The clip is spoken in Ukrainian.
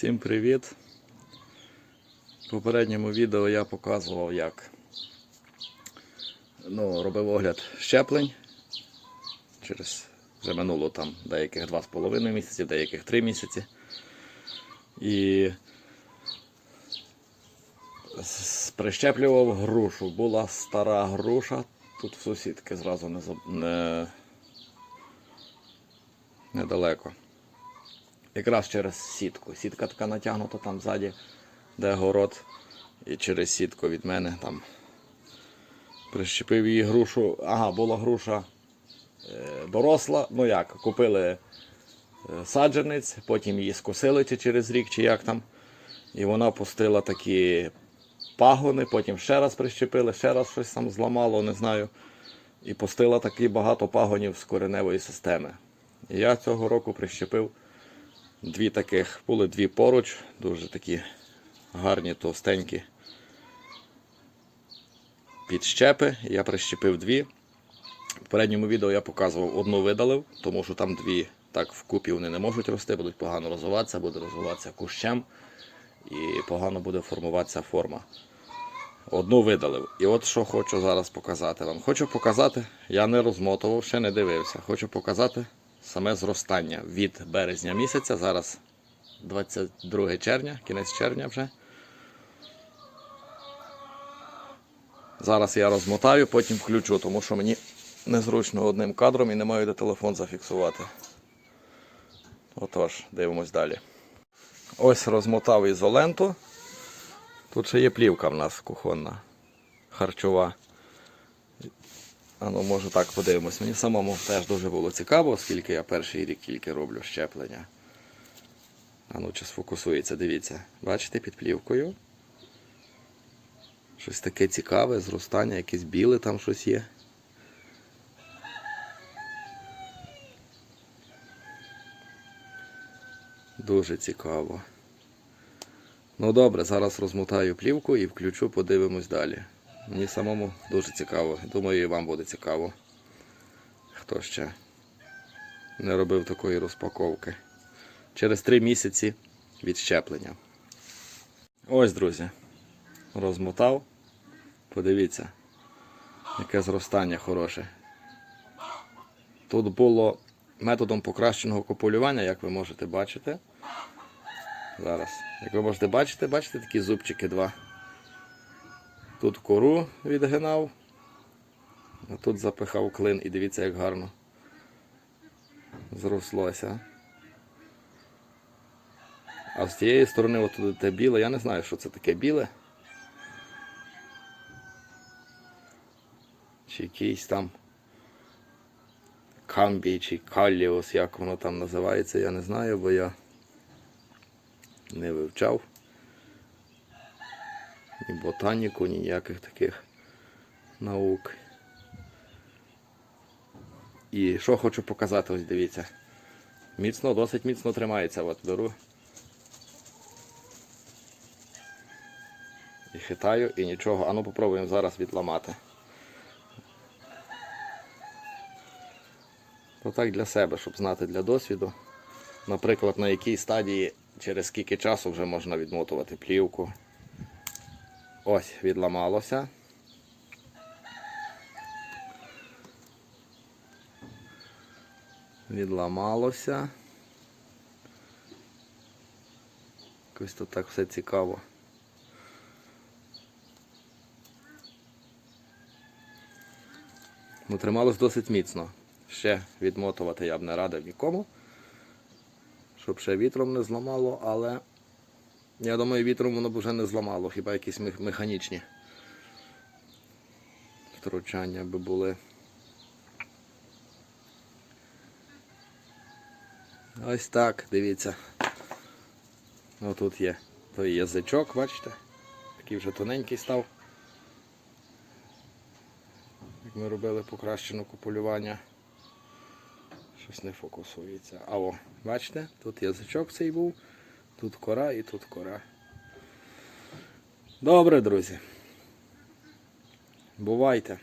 Всім привіт! В попередньому відео я показував, як ну, робив огляд щеплень. Через вже минуло там деяких 2,5 місяці, деяких 3 місяці. І прищеплював грушу. Була стара груша, тут в сусідки зразу не, не... недалеко. Якраз через сітку. Сітка така натягнута там ззаді, де город. І через сітку від мене там прищепив її грушу. Ага, була груша е, доросла. Ну як, купили е, саджанець, потім її скосили чи через рік, чи як там. І вона пустила такі пагони, потім ще раз прищепили, ще раз щось там зламало, не знаю. І пустила такі багато пагонів з кореневої системи. І я цього року прищепив Дві таких, були дві поруч, дуже такі гарні, товстенькі підщепи. Я прищепив дві. В попередньому відео я показував одну видалив, тому що там дві так вкупі вони не можуть рости, будуть погано розвиватися, буде розвиватися кущем і погано буде формуватися форма. Одну видалив. І от що хочу зараз показати вам. Хочу показати, я не розмотував, ще не дивився. Хочу показати саме зростання від березня місяця. Зараз 22 червня, кінець червня вже. Зараз я розмотаю, потім включу, тому що мені незручно одним кадром і не маю де телефон зафіксувати. Отож, дивимось далі. Ось розмотав ізоленту. Тут ще є плівка в нас кухонна, харчова. А ну, може так подивимось. Мені самому теж дуже було цікаво, оскільки я перший рік тільки роблю щеплення. А ну, чи сфокусується, дивіться. Бачите під плівкою? Щось таке цікаве, зростання, якесь біле там щось є. Дуже цікаво. Ну добре, зараз розмотаю плівку і включу, подивимось далі. Мені самому дуже цікаво. Думаю, і вам буде цікаво. Хто ще не робив такої розпаковки. Через три місяці від щеплення. Ось, друзі. Розмотав. Подивіться, яке зростання хороше. Тут було методом покращеного копулювання, як ви можете бачити. Зараз. Як ви можете бачити, бачите такі зубчики два. Тут кору відгинав, а тут запихав клин і дивіться, як гарно зрослося. А з тієї сторони, отут те біле, я не знаю, що це таке біле. Чи якийсь там камбій чи каліус, як воно там називається, я не знаю, бо я не вивчав. Ні ботаніку, ніяких таких наук. І що хочу показати, ось дивіться. Міцно, досить міцно тримається. От беру. І хитаю, і нічого. Ану попробуємо зараз відламати. То так для себе, щоб знати для досвіду. Наприклад, на якій стадії через скільки часу вже можна відмотувати плівку. Ось, відламалося. Відламалося. Якось тут так все цікаво. Ну, трималось досить міцно. Ще відмотувати я б не радив нікому, щоб ще вітром не зламало, але я думаю, вітром воно б вже не зламало, хіба якісь механічні втручання би були. Ось так, дивіться. Отут є той язичок, бачите? Такий вже тоненький став. Як ми робили покращене купулювання. Щось не фокусується. А о, бачите, тут язичок цей був, тут кора і тут кора. Добре, друзі. Бувайте.